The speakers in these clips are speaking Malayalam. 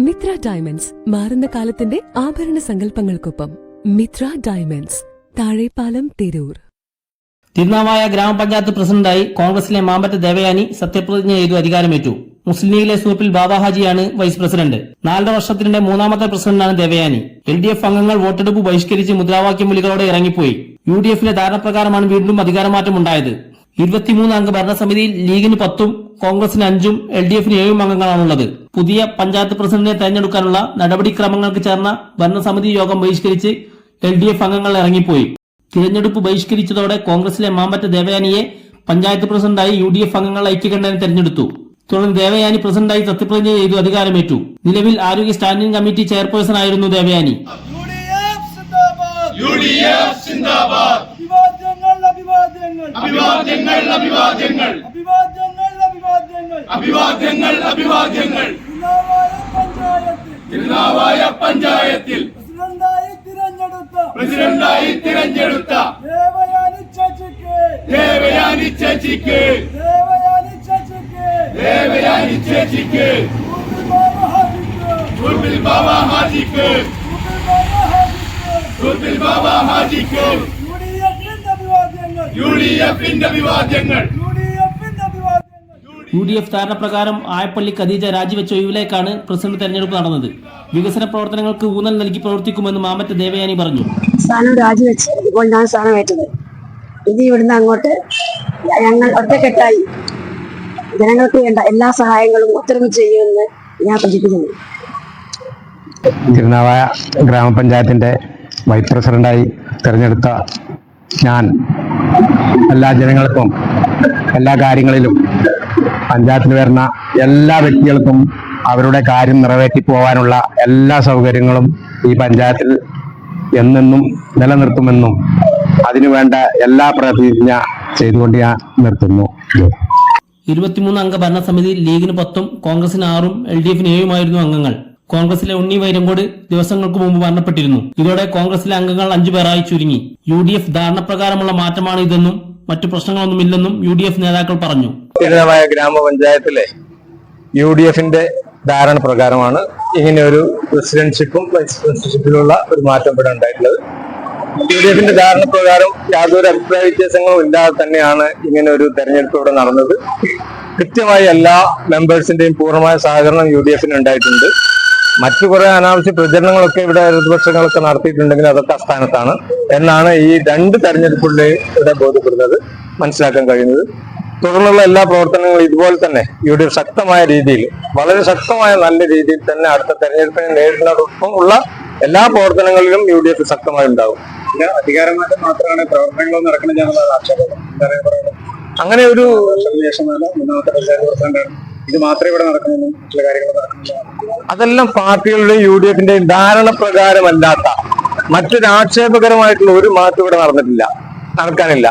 മിത്ര ഡയമണ്ട്സ് മാറുന്ന കാലത്തിന്റെ ആഭരണ സങ്കല്പങ്ങൾക്കൊപ്പം മിത്ര ഡയമണ്ട്സ് താഴെപ്പാലം തിരൂർ. തിരുനാവായ ഗ്രാമപഞ്ചായത്ത് പ്രസിഡന്റായി കോൺഗ്രസിലെ മാമ്പറ്റ ദേവയാനി സത്യപ്രതിജ്ഞ ചെയ്തു അധികാരമേറ്റു. മുസ്ലിം ലീഗിലെ സൂപ്പിൽ ബാബ ഹാജിയാണ് വൈസ് പ്രസിഡന്റ്. നാലര വർഷത്തിന്റെ മൂന്നാമത്തെ പ്രസിഡന്റാണ് ദേവയാനി. എൽ ഡി എഫ് അംഗങ്ങൾ വോട്ടെടുപ്പ് ബഹിഷ്കരിച്ച് മുദ്രാവാക്യം വിളികളോടെ ഇറങ്ങിപ്പോയി. യു ഡി എഫിലെ ധാരണപ്രകാരമാണ് വീണ്ടും അധികാരമാറ്റം ഉണ്ടായത് ഇരുപത്തിമൂന്ന് അംഗ ഭരണസമിതിയിൽ ലീഗിന് പത്തും കോൺഗ്രസിന് അഞ്ചും എൽ ഡി എഫിന് ഏഴും അംഗങ്ങളാണുള്ളത്. പുതിയ പഞ്ചായത്ത് പ്രസിഡന്റിനെ തെരഞ്ഞെടുക്കാനുള്ള നടപടിക്രമങ്ങൾക്ക് ചേർന്ന ഭരണസമിതി യോഗം ബഹിഷ്കരിച്ച് എൽ ഡി എഫ് അംഗങ്ങൾ ഇറങ്ങിപ്പോയി. തിരഞ്ഞെടുപ്പ് ബഹിഷ്കരിച്ചതോടെ കോൺഗ്രസിലെ മാമ്പറ്റ ദേവയാനിയെ പഞ്ചായത്ത് പ്രസിഡന്റായി യു ഡി എഫ് അംഗങ്ങൾ ഐക്യകണ്ഠനെ തെരഞ്ഞെടുത്തു. തുടർന്ന് ദേവയാനി പ്രസിഡന്റായി സത്യപ്രതിജ്ഞ ചെയ്തു അധികാരമേറ്റു. നിലവിൽ ആരോഗ്യ സ്റ്റാൻഡിംഗ് കമ്മിറ്റി ചെയർപേഴ്സൺ ആയിരുന്നു ദേവയാനി. അഭിവാദ്യങ്ങൾ. അഭിവാദ്യങ്ങൾ. അഭിവാദ്യങ്ങൾ അഭിവാദ്യങ്ങൾ. അഭിവാദ്യങ്ങൾ അഭിവാദ്യങ്ങൾ. തിരുനാവായ പഞ്ചായത്തിൽ. പ്രസിഡന്റായി തിരഞ്ഞെടുത്ത. ദേവയാനി ചേച്ചിക്ക്. ദേവയാനി ചേച്ചിക്ക്. ബാബ ഹാജിക്ക്. ബാബ ഹാജിക്ക്. യു ഡി എഫിന്റെ വിവാദ്യങ്ങൾ. യു ഡി എഫ് ധാരണപ്രകാരം ആയപ്പള്ളി ഖദീജ രാജിവെച്ച ഒഴിവിലേക്കാണ് പ്രസിഡന്റ് തെരഞ്ഞെടുപ്പ് നടന്നത്. വികസന പ്രവർത്തനങ്ങൾക്ക് ഊന്നൽ നൽകി പ്രവർത്തിക്കുമെന്ന് മാമറ്റ ദേവയാനി പറഞ്ഞു. സ്ഥാനം രാജിവെച്ച് ഇപ്പോൾ ഞാൻ സ്ഥാനമേറ്റത് ഇനി ഇവിടുന്ന് അങ്ങോട്ട് ഞങ്ങൾ ഒറ്റക്കെട്ടായി. ജനങ്ങൾക്ക് വേണ്ട എല്ലാ സഹായങ്ങളും ഒത്തൊരുമിച്ച് ചെയ്യുമെന്ന് ഞാൻ പ്രതിജ്ഞിക്കുന്നു തിരുനാവായ ഗ്രാമപഞ്ചായത്തിന്റെ വൈസ് പ്രസിഡന്റായി തിരഞ്ഞെടുത്ത ഞാൻ എല്ലാ ജനങ്ങൾക്കും എല്ലാ കാര്യങ്ങളിലും പഞ്ചായത്തിൽ വരുന്ന എല്ലാ വ്യക്തികൾക്കും അവരുടെ കാര്യം നിറവേറ്റി പോകാനുള്ള എല്ലാ സൗകര്യങ്ങളും ഈ പഞ്ചായത്തിൽ എന്നെന്നും നിലനിർത്തുമെന്നും അതിനുവേണ്ട എല്ലാ പ്രതിജ്ഞ ചെയ്തുകൊണ്ട് ഞാൻ നിർത്തുന്നു. ഇരുപത്തിമൂന്ന് അംഗ ഭരണസമിതി ലീഗിന് പത്തും കോൺഗ്രസിന് ആറും എൽ ഡി എഫിന് ഏഴുമായിരുന്നു അംഗങ്ങൾ. കോൺഗ്രസിലെ ഉണ്ണി വൈരങ്കോട് ദിവസങ്ങൾക്ക് മുമ്പ് മരണപ്പെട്ടിരുന്നു. ഇതോടെ കോൺഗ്രസിലെ അംഗങ്ങൾ അഞ്ചു പേരായി ചുരുങ്ങി. യു ഡി എഫ് ധാരണപ്രകാരമുള്ള മാറ്റമാണ് ഇതെന്നും മറ്റു പ്രശ്നങ്ങളൊന്നുമില്ലെന്നും യു ഡി എഫ് നേതാക്കൾ പറഞ്ഞു. ഗ്രാമപഞ്ചായത്തിലെ യു ഡി എഫിന്റെ ധാരണ പ്രകാരമാണ് ഇങ്ങനെ ഒരു പ്രസിഡൻഷിപ്പും വൈസ് പ്രസിഡൻഷിപ്പിലുള്ള ഒരു മാറ്റം ഇവിടെ ഉണ്ടായിട്ടുള്ളത്. യു ഡി എഫിന്റെ ധാരണ പ്രകാരം യാതൊരു അഭിപ്രായ വ്യത്യാസങ്ങളും ഇല്ലാതെ തന്നെയാണ് ഇങ്ങനെ ഒരു തെരഞ്ഞെടുപ്പ് ഇവിടെ നടന്നത്. കൃത്യമായി എല്ലാ മെമ്പേഴ്സിന്റെയും പൂർണമായ സഹകരണം യു ഡി എഫിന് ഉണ്ടായിട്ടുണ്ട്. മറ്റു കുറെ അനാവശ്യ പ്രചരണങ്ങളൊക്കെ ഇവിടെ ഇടതുപക്ഷങ്ങളൊക്കെ നടത്തിയിട്ടുണ്ടെങ്കിൽ അതൊക്കെ അസ്ഥാനത്താണ് എന്നാണ് ഈ രണ്ട് തെരഞ്ഞെടുപ്പുകളിലെ ഇവിടെ ബോധ്യപ്പെടുന്നത് മനസ്സിലാക്കാൻ കഴിയുന്നത്. തുടർന്നുള്ള എല്ലാ പ്രവർത്തനങ്ങളും ഇതുപോലെ തന്നെ ഇവിടെ ശക്തമായ രീതിയിൽ വളരെ ശക്തമായ നല്ല രീതിയിൽ തന്നെ അടുത്ത തെരഞ്ഞെടുപ്പിനെ നേരിടുന്നതോടൊപ്പം ഉള്ള എല്ലാ പ്രവർത്തനങ്ങളിലും യു ഡി എഫ് ശക്തമായി ഉണ്ടാവും അധികാരമാറ്റം മാത്രമാണ് പ്രവർത്തനങ്ങൾ നടക്കണമെന്നാണ് ആക്ഷേപം. അങ്ങനെ ഒരു മൂന്നാമത്തെ ഇത് മാത്രമേ ഇവിടെ നടക്കുന്നുള്ളൂ. ചില കാര്യങ്ങൾ അതെല്ലാം പാർട്ടികളുടെയും യു ഡി എഫിന്റെയും ധാരണ പ്രകാരമല്ലാത്ത മറ്റൊരു ആക്ഷേപകരമായിട്ടുള്ള ഒരു മാറ്റം ഇവിടെ നടന്നിട്ടില്ല. നടക്കാനില്ല.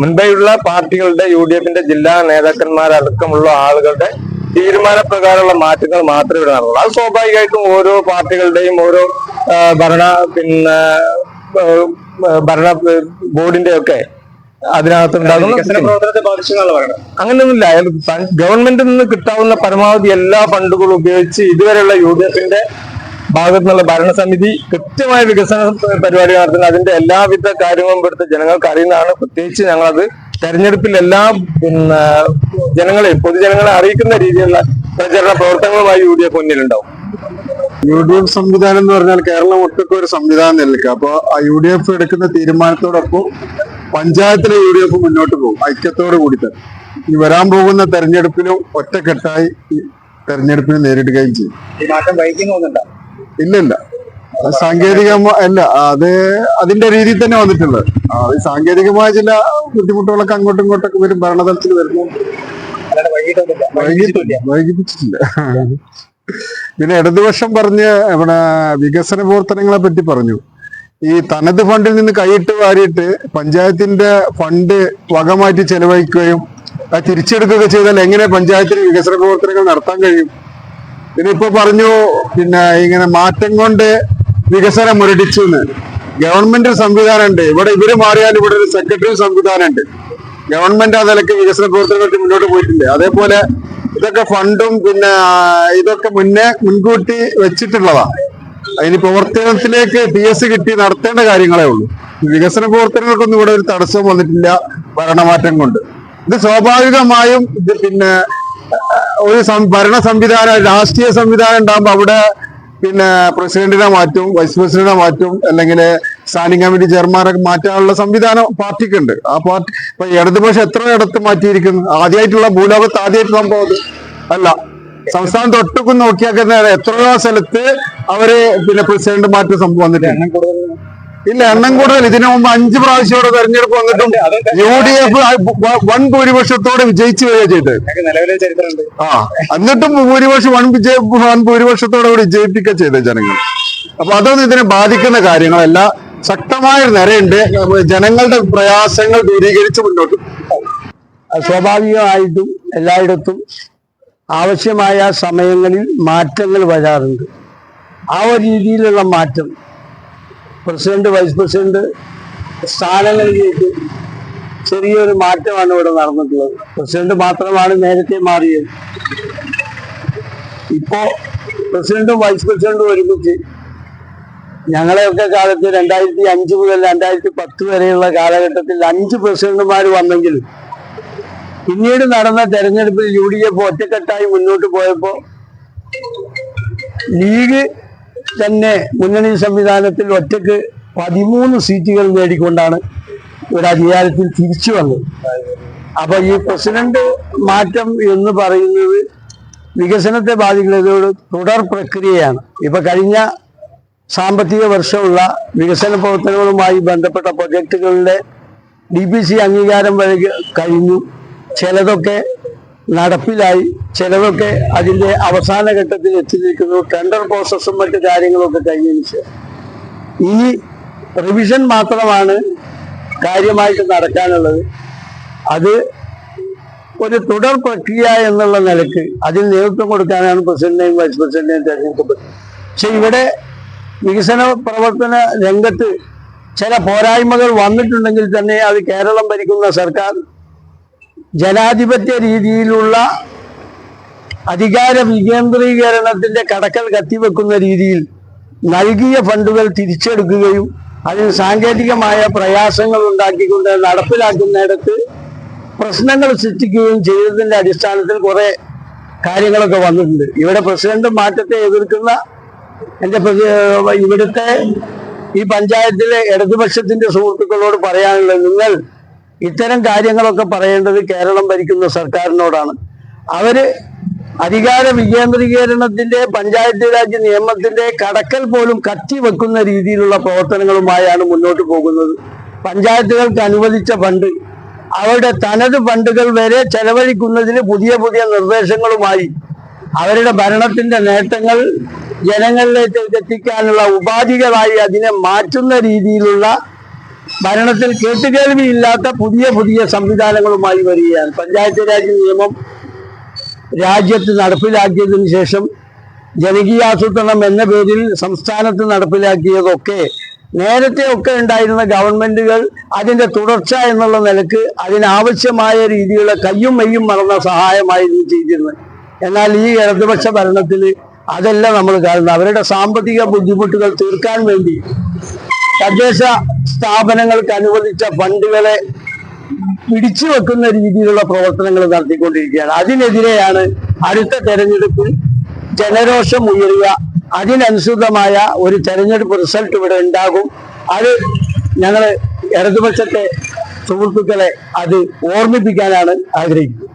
മുൻപേയുള്ള പാർട്ടികളുടെ യു ഡി എഫിന്റെ ജില്ലാ നേതാക്കന്മാരടക്കമുള്ള ആളുകളുടെ തീരുമാനപ്രകാരമുള്ള മാറ്റങ്ങൾ മാത്രമേ ഇവിടെ നടന്നുള്ളൂ. അത് സ്വാഭാവികമായിട്ടും ഓരോ പാർട്ടികളുടെയും ഓരോ ഭരണ പിന്നെ ഭരണ ബോർഡിന്റെ ഒക്കെ അതിനകത്ത് ഉണ്ടാകുന്ന പ്രവർത്തനത്തെ ബാധിച്ചെന്നാണ് പറയുന്നത്. അങ്ങനെയൊന്നുമില്ല അയാൾ ഗവൺമെന്റിൽ നിന്ന് കിട്ടാവുന്ന പരമാവധി എല്ലാ ഫണ്ടുകളും ഉപയോഗിച്ച് ഇതുവരെയുള്ള യു ഡി എഫിന്റെ ഭാഗത്തു നിന്നുള്ള ഭരണസമിതി കൃത്യമായ വികസന പരിപാടി നടത്തുന്നത് അതിന്റെ എല്ലാവിധ കാര്യങ്ങളും ഇവിടുത്തെ ജനങ്ങൾക്ക് അറിയുന്നതാണ്. പ്രത്യേകിച്ച് ഞങ്ങളത് തെരഞ്ഞെടുപ്പിൽ എല്ലാ പിന്നെ ജനങ്ങളെയും പൊതുജനങ്ങളെ അറിയിക്കുന്ന രീതിയിലുള്ള പ്രചരണ പ്രവർത്തനങ്ങളുമായി യു ഡി എഫ് മുന്നിലുണ്ടാവും. യു ഡി എഫ് സംവിധാനം എന്ന് പറഞ്ഞാൽ കേരളം ഒട്ടൊക്കെ ഒരു സംവിധാനം നിൽക്കുക അപ്പൊ ആ യു ഡി എഫ് എടുക്കുന്ന തീരുമാനത്തോടൊപ്പം പഞ്ചായത്തിലെ യു ഡി എഫ് മുന്നോട്ട് പോകും. ഐക്യത്തോട് കൂടി തന്നെ. ഈ വരാൻ പോകുന്ന തെരഞ്ഞെടുപ്പിലും ഒറ്റക്കെട്ടായി ഈ തെരഞ്ഞെടുപ്പിനെ നേരിടുകയും ചെയ്യും. ഇല്ലില്ല. അത് സാങ്കേതികമായ അല്ല അത് അതിന്റെ രീതിയിൽ തന്നെ വന്നിട്ടുള്ളത്. സാങ്കേതികമായ ചില ബുദ്ധിമുട്ടുകളൊക്കെ അങ്ങോട്ടും ഇങ്ങോട്ടൊക്കെ വരും ഭരണതലത്തിൽ വരുന്നു വൈകിപ്പിച്ചിട്ടില്ല പിന്നെ ഇടതുപക്ഷം പറഞ്ഞ് ഇവിടെ വികസന പ്രവർത്തനങ്ങളെ പറ്റി പറഞ്ഞു. ഈ തനത് ഫണ്ടിൽ നിന്ന് കൈയിട്ട് വാരിയിട്ട് പഞ്ചായത്തിന്റെ ഫണ്ട് വകമാറ്റി ചെലവഴിക്കുകയും അത് തിരിച്ചെടുക്കുകയൊക്കെ ചെയ്താൽ എങ്ങനെ പഞ്ചായത്തിന് വികസന പ്രവർത്തനങ്ങൾ നടത്താൻ കഴിയും? പിന്നെ പറഞ്ഞു പിന്നെ ഇങ്ങനെ മാറ്റം കൊണ്ട് വികസനം മുരടിച്ചു എന്ന് ഗവൺമെന്റ് സംവിധാനം ഉണ്ട് ഇവിടെ ഇവർ മാറിയാൽ ഇവിടെ ഒരു സെക്രട്ടറി സംവിധാനം ഉണ്ട് ഗവൺമെന്റ് ആ നിലയ്ക്ക് വികസന പ്രവർത്തനങ്ങൾക്ക് മുന്നോട്ട് പോയിട്ടുണ്ട്. അതേപോലെ ഇതൊക്കെ ഫണ്ടും പിന്നെ ഇതൊക്കെ മുന്നേ മുൻകൂട്ടി വെച്ചിട്ടുള്ളതാ. അതിന് പ്രവർത്തനത്തിലേക്ക് പി എസ് കിട്ടി നടത്തേണ്ട കാര്യങ്ങളേ ഉള്ളൂ. വികസന പ്രവർത്തനങ്ങൾക്കൊന്നും ഇവിടെ ഒരു തടസ്സവും വന്നിട്ടില്ല ഭരണമാറ്റം കൊണ്ട്. ഇത് സ്വാഭാവികമായും ഇത് പിന്നെ ഒരു ഭരണ സംവിധാനം രാഷ്ട്രീയ സംവിധാനം ഉണ്ടാകുമ്പോൾ അവിടെ പിന്നെ പ്രസിഡന്റിനെ മാറ്റും വൈസ് പ്രസിഡന്റിനെ മാറ്റും അല്ലെങ്കിൽ സ്റ്റാൻഡിംഗ് കമ്മിറ്റി ചെയർമാനെ മാറ്റാനുള്ള സംവിധാനം പാർട്ടിക്കുണ്ട്. ആ പാർട്ടി ഇപ്പൊ ഇടതുപക്ഷം എത്ര ഇടത്ത് മാറ്റിയിരിക്കുന്നു? ആദ്യമായിട്ടുള്ള ഭൂലോകത്ത് ആദ്യമായിട്ട് സംഭവം അല്ല. സംസ്ഥാനത്ത് ഒട്ടുക്കും നോക്കിയാക്കുന്ന എത്രയോ സ്ഥലത്ത് അവർ പിന്നെ പ്രസിഡന്റ് മാറ്റം സംഭവം വന്നിട്ടുണ്ട്. ഇല്ല എണ്ണം കൂടുതൽ. ഇതിനു മുമ്പ് അഞ്ച് പ്രാവശ്യം ഇവിടെ തെരഞ്ഞെടുപ്പ് വന്നിട്ടും യു ഡി എഫ് വൺ ഭൂരിപക്ഷത്തോടെ വിജയിച്ചു വരിക ചെയ്തത്. ചരിത്രമുണ്ട്. ആ എന്നിട്ടും ഭൂരിപക്ഷം വൺ വിജയ വൻ ഭൂരിപക്ഷത്തോടെ കൂടി വിജയിപ്പിക്കുക ചെയ്ത ജനങ്ങൾ. അപ്പൊ അതൊന്നും ഇതിനെ ബാധിക്കുന്ന കാര്യങ്ങളല്ല. ശക്തമായ നിരയുണ്ട്. ജനങ്ങളുടെ പ്രയാസങ്ങൾ ദൂരീകരിച്ച് മുന്നോട്ട്. സ്വാഭാവികമായിട്ടും എല്ലായിടത്തും ആവശ്യമായ സമയങ്ങളിൽ മാറ്റങ്ങൾ വരാറുണ്ട്. ആ ഒരു രീതിയിലുള്ള മാറ്റം പ്രസിഡന്റ് വൈസ് പ്രസിഡന്റ് സ്ഥാനങ്ങളിലേക്ക് ചെറിയൊരു മാറ്റമാണ് ഇവിടെ നടന്നിട്ടുള്ളത്. പ്രസിഡന്റ് മാത്രമാണ് നേരത്തെ മാറിയത്. ഇപ്പോ പ്രസിഡന്റും വൈസ് പ്രസിഡന്റും ഒരുമിച്ച് ഞങ്ങളെയൊക്കെ കാലത്ത് രണ്ടായിരത്തി അഞ്ച് മുതൽ രണ്ടായിരത്തി പത്ത് വരെയുള്ള കാലഘട്ടത്തിൽ അഞ്ച് പ്രസിഡന്റുമാർ വന്നെങ്കിലും പിന്നീട് നടന്ന തെരഞ്ഞെടുപ്പിൽ യു ഡി എഫ് ഒറ്റക്കെട്ടായി മുന്നോട്ട് പോയപ്പോ ലീഗ് തന്നെ മുന്നണി സംവിധാനത്തിൽ ഒറ്റയ്ക്ക് പതിമൂന്ന് സീറ്റുകൾ നേടിക്കൊണ്ടാണ് ഒരു അധികാരത്തിൽ തിരിച്ചു വന്നത്. അപ്പൊ ഈ പ്രസിഡന്റ് മാറ്റം എന്ന് പറയുന്നത് വികസനത്തെ ബാധിക്കുന്നതോട് തുടർ പ്രക്രിയയാണ്. ഇപ്പൊ കഴിഞ്ഞ സാമ്പത്തിക വർഷമുള്ള വികസന പ്രവർത്തനങ്ങളുമായി ബന്ധപ്പെട്ട പ്രൊജക്ടുകളുടെ ഡി പി സി അംഗീകാരം വഴി കഴിഞ്ഞു. ചിലതൊക്കെ നടപ്പിലായി ചിലതൊക്കെ അതിന്റെ അവസാന ഘട്ടത്തിൽ എത്തി നിൽക്കുന്നു ടെൻഡർ പ്രോസസ്സും മറ്റു കാര്യങ്ങളൊക്കെ കഴിഞ്ഞതിന് ശേഷം ഇനി റിവിഷൻ മാത്രമാണ് കാര്യമായിട്ട് നടക്കാനുള്ളത്. അത് ഒരു തുടർ പ്രക്രിയ എന്നുള്ള നിലയ്ക്ക് അതിൽ നേതൃത്വം കൊടുക്കാനാണ് പ്രസിഡന്റിനെയും വൈസ് പ്രസിഡന്റിനെയും തെരഞ്ഞെടുക്കപ്പെട്ടത്. പക്ഷെ ഇവിടെ വികസന പ്രവർത്തന രംഗത്ത് ചില പോരായ്മകൾ വന്നിട്ടുണ്ടെങ്കിൽ തന്നെ അത് കേരളം ഭരിക്കുന്ന സർക്കാർ ജനാധിപത്യ രീതിയിലുള്ള അധികാര വികേന്ദ്രീകരണത്തിന്റെ കടക്കൽ കത്തിവെക്കുന്ന രീതിയിൽ നൽകിയ ഫണ്ടുകൾ തിരിച്ചെടുക്കുകയും അതിന് സാങ്കേതികമായ പ്രയാസങ്ങൾ ഉണ്ടാക്കിക്കൊണ്ട് നടപ്പിലാക്കുന്നിടത്ത് പ്രശ്നങ്ങൾ സൃഷ്ടിക്കുകയും ചെയ്തതിന്റെ അടിസ്ഥാനത്തിൽ കുറെ കാര്യങ്ങളൊക്കെ വന്നിട്ടുണ്ട്. ഇവിടെ പ്രസിഡന്റ് മാറ്റത്തെ എതിർക്കുന്ന എന്റെ ഇവിടുത്തെ ഈ പഞ്ചായത്തിലെ ഇടതുപക്ഷത്തിന്റെ സുഹൃത്തുക്കളോട് പറയാനുള്ളത് നിങ്ങൾ ഇത്തരം കാര്യങ്ങളൊക്കെ പറയേണ്ടത് കേരളം ഭരിക്കുന്ന സർക്കാരിനോടാണ്. അവർ അധികാര വികേന്ദ്രീകരണത്തിന്റെ പഞ്ചായത്ത് രാജ് നിയമത്തിന്റെ കടക്കൽ പോലും കത്തിവെക്കുന്ന രീതിയിലുള്ള പ്രവർത്തനങ്ങളുമായാണ് മുന്നോട്ട് പോകുന്നത്. പഞ്ചായത്തുകൾക്ക് അനുവദിച്ച ഫണ്ട് അവരുടെ തനത് ഫണ്ടുകൾ വരെ ചെലവഴിക്കുന്നതിന് പുതിയ പുതിയ നിർദ്ദേശങ്ങളുമായി അവരുടെ ഭരണത്തിന്റെ നേട്ടങ്ങൾ ജനങ്ങളിലേക്ക് എത്തിക്കാനുള്ള ഉപാധികളായി അതിനെ മാറ്റുന്ന രീതിയിലുള്ള ഭരണത്തിൽ കേട്ടുകേൾവിയില്ലാത്ത പുതിയ പുതിയ സംവിധാനങ്ങളുമായി വരികയാണ്. പഞ്ചായത്ത് രാജ് നിയമം രാജ്യത്ത് നടപ്പിലാക്കിയതിന് ശേഷം ജനകീയാസൂത്രണം എന്ന പേരിൽ സംസ്ഥാനത്ത് നടപ്പിലാക്കിയതൊക്കെ നേരത്തെ ഒക്കെ ഉണ്ടായിരുന്ന ഗവൺമെന്റുകൾ അതിന്റെ തുടർച്ച എന്നുള്ള നിലയ്ക്ക് അതിനാവശ്യമായ രീതിയിലുള്ള കയ്യും മെയ്യും മറന്ന സഹായമായിരുന്നു ചെയ്തിരുന്നത് എന്നാൽ ഈ ഇടതുപക്ഷ ഭരണത്തിൽ അതെല്ലാം നമ്മൾ കാണുന്നത്. അവരുടെ സാമ്പത്തിക ബുദ്ധിമുട്ടുകൾ തീർക്കാൻ വേണ്ടി തദ്ദേശ സ്ഥാപനങ്ങൾക്ക് അനുവദിച്ച ഫണ്ടുകളെ പിടിച്ചു വെക്കുന്ന രീതിയിലുള്ള പ്രവർത്തനങ്ങൾ നടത്തിക്കൊണ്ടിരിക്കുകയാണ്. അതിനെതിരെയാണ് അടുത്ത തെരഞ്ഞെടുപ്പിൽ ജനരോഷം ഉയരുക. അതിനനുസൃതമായ ഒരു തെരഞ്ഞെടുപ്പ് റിസൾട്ട് ഇവിടെ ഉണ്ടാകും. അത് ഞങ്ങൾ ഇടതുപക്ഷത്തെ സുഹൃത്തുക്കളെ അത് ഓർമ്മിപ്പിക്കാനാണ് ആഗ്രഹിക്കുന്നത്.